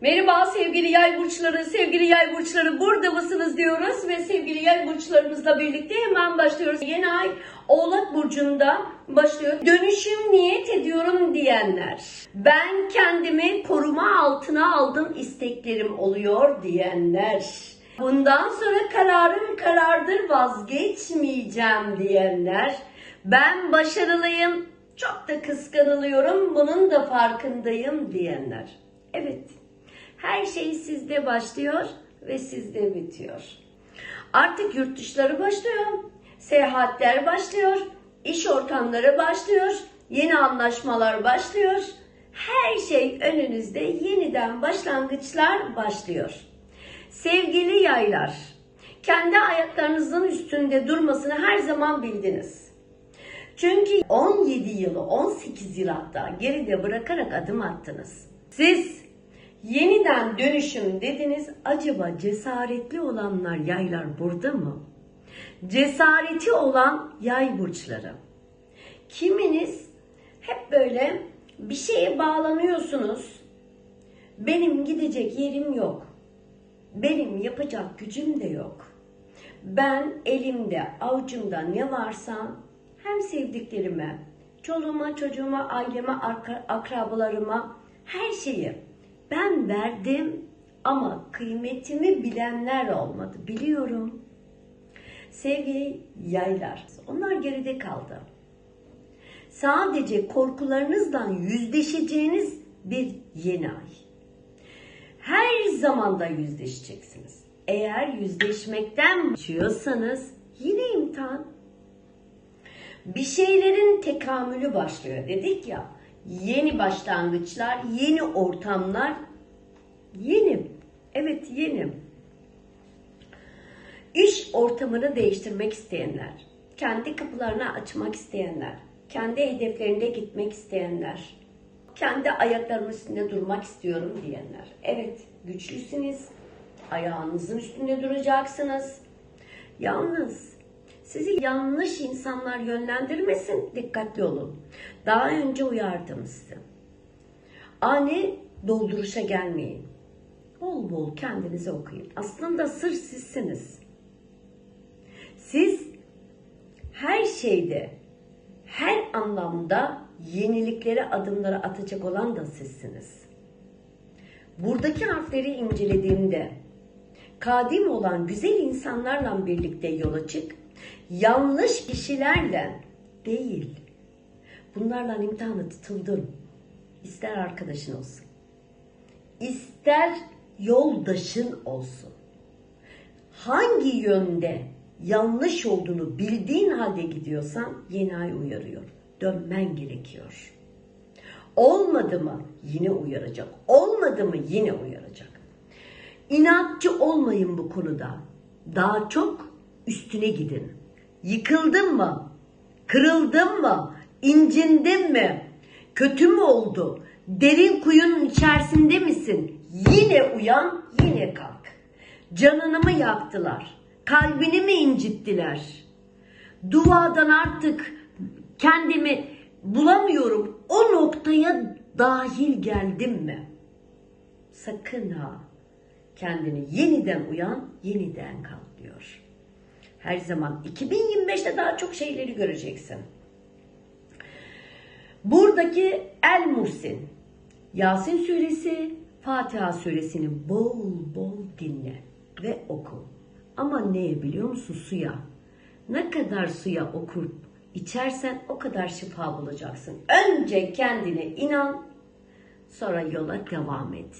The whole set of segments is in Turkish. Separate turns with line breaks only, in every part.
Merhaba sevgili yay burçları, sevgili yay burçları burada mısınız diyoruz ve sevgili yay burçlarımızla birlikte hemen başlıyoruz. Yeni ay Oğlak Burcu'nda başlıyor. Dönüşüm niyet ediyorum diyenler. Ben kendimi koruma altına aldım isteklerim oluyor diyenler. Bundan sonra kararım karardır vazgeçmeyeceğim diyenler. Ben başarılıyım, çok da kıskanılıyorum, bunun da farkındayım diyenler. Evet, her şey sizde başlıyor ve sizde bitiyor. Artık yurt dışları başlıyor, seyahatler başlıyor, iş ortamları başlıyor, yeni anlaşmalar başlıyor. Her şey önünüzde yeniden başlangıçlar başlıyor. Sevgili yaylar, kendi ayaklarınızın üstünde durmasını her zaman bildiniz. Çünkü 17 yılı, 18 yıl hatta geride bırakarak adım attınız. Siz yeniden dönüşüm dediniz. Acaba cesaretli olanlar yaylar burada mı? Cesareti olan yay burçları. Kiminiz hep böyle bir şeye bağlanıyorsunuz. Benim gidecek yerim yok. Benim yapacak gücüm de yok. Ben elimde, avucumda ne varsa hem sevdiklerime, çoluğuma, çocuğuma, aileme, akrabalarıma her şeyi ben verdim ama kıymetimi bilenler olmadı. Biliyorum. Sevgili yaylar, onlar geride kaldı. Sadece korkularınızdan yüzleşeceğiniz bir yeni ay. Her zaman da yüzleşeceksiniz. Eğer yüzleşmekten geçiyorsanız yine imtihan. Bir şeylerin tekamülü başlıyor dedik ya. Yeni başlangıçlar, yeni ortamlar. Yeni. Evet yeni. İş ortamını değiştirmek isteyenler, kendi kapılarını açmak isteyenler, kendi hedeflerinde gitmek isteyenler, kendi ayaklarımın üstünde durmak istiyorum diyenler. Evet, güçlüsünüz. Ayağınızın üstünde duracaksınız. Yalnız sizi yanlış insanlar yönlendirmesin, dikkatli olun. Daha önce uyardım sizi. Ani dolduruşa gelmeyin. Bol bol kendinize okuyun. Aslında sır sizsiniz. Siz her şeyde, her anlamda yeniliklere adımları atacak olan da sizsiniz. Buradaki harfleri incelediğimde kadim olan güzel insanlarla birlikte yola çık. Yanlış kişilerle değil. Bunlarla imtihanı tutuldun. İster arkadaşın olsun. ister yoldaşın olsun. Hangi yönde yanlış olduğunu bildiğin halde gidiyorsan yeni ay uyarıyor. Dönmen gerekiyor. Olmadı mı yine uyaracak. Olmadı mı yine uyaracak. İnatçı olmayın bu konuda. Daha çok üstüne gidin. Yıkıldın mı? Kırıldın mı? İncindin mi? Kötü mü oldu? Derin kuyunun içerisinde misin? Yine uyan, yine kalk. Canını mı yaktılar? Kalbini mi incittiler? Duadan artık kendimi bulamıyorum. O noktaya dahil geldim mi? Sakın ha. Kendini yeniden uyan, yeniden kalk diyor. Her zaman 2025'te daha çok şeyleri göreceksin. Buradaki El Muhsin, Yasin suresi, Fatiha suresini bol bol dinle ve oku. Ama neye biliyor musun? Suya. Ne kadar suya okup içersen o kadar şifa bulacaksın. Önce kendine inan, sonra yola devam et.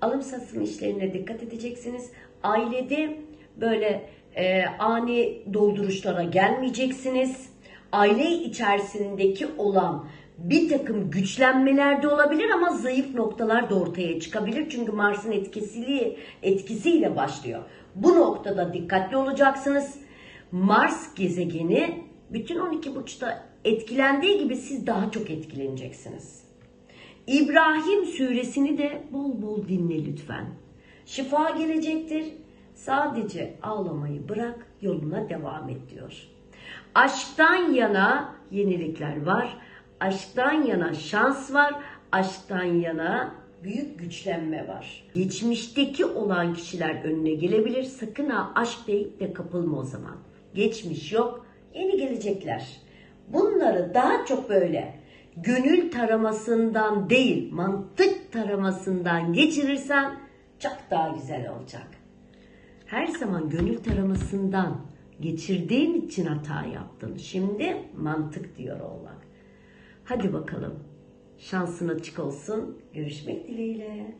Alım satım işlerine dikkat edeceksiniz. Ailede böyle e, ani dolduruşlara gelmeyeceksiniz. Aile içerisindeki olan bir takım güçlenmeler de olabilir ama zayıf noktalar da ortaya çıkabilir. Çünkü Mars'ın etkisiyle, etkisiyle başlıyor. Bu noktada dikkatli olacaksınız. Mars gezegeni bütün 12 burçta etkilendiği gibi siz daha çok etkileneceksiniz. İbrahim suresini de bol bol dinle lütfen. Şifa gelecektir. Sadece ağlamayı bırak, yoluna devam et diyor. Aşktan yana yenilikler var. Aşktan yana şans var. Aşktan yana büyük güçlenme var. Geçmişteki olan kişiler önüne gelebilir. Sakın ha aşk deyip de kapılma o zaman. Geçmiş yok, yeni gelecekler. Bunları daha çok böyle gönül taramasından değil, mantık taramasından geçirirsen çok daha güzel olacak. Her zaman gönül taramasından geçirdiğin için hata yaptın. Şimdi mantık diyor oğlak. Hadi bakalım. Şansın açık olsun. Görüşmek dileğiyle.